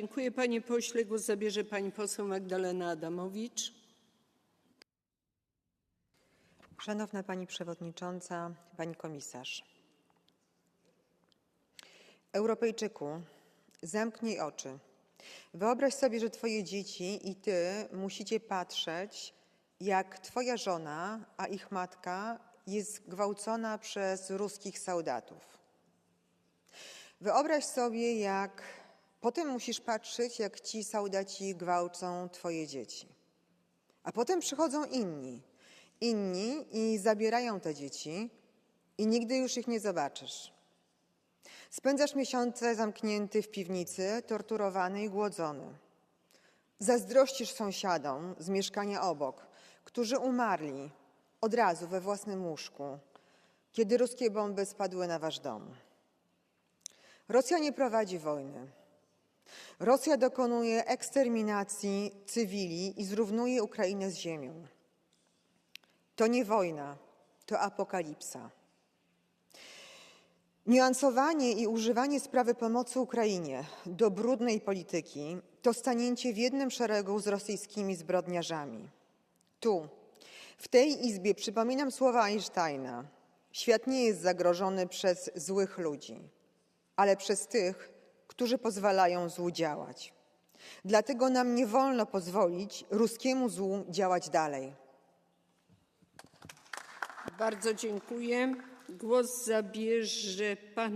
Dziękuję panie pośle. Głos zabierze pani poseł Magdalena Adamowicz. Szanowna Pani Przewodnicząca, Pani Komisarz. Europejczyku, zamknij oczy. Wyobraź sobie, że Twoje dzieci i Ty musicie patrzeć, jak Twoja żona, a ich matka jest gwałcona przez ruskich soldatów. Wyobraź sobie, jak potem musisz patrzeć, jak ci soldaci gwałcą Twoje dzieci. A potem przychodzą inni, inni i zabierają te dzieci i nigdy już ich nie zobaczysz. Spędzasz miesiące zamknięty w piwnicy, torturowany i głodzony. Zazdrościsz sąsiadom z mieszkania obok, którzy umarli od razu we własnym łóżku, kiedy ruskie bomby spadły na wasz dom. Rosja nie prowadzi wojny. Rosja dokonuje eksterminacji cywili i zrównuje Ukrainę z ziemią. To nie wojna, to apokalipsa. Niuansowanie i używanie sprawy pomocy Ukrainie do brudnej polityki to stanięcie w jednym szeregu z rosyjskimi zbrodniarzami. Tu, w tej Izbie przypominam słowa Einsteina. Świat nie jest zagrożony przez złych ludzi, ale przez tych, którzy pozwalają złu działać. Dlatego nam nie wolno pozwolić ruskiemu złu działać dalej. Bardzo dziękuję. Głos zabierze pan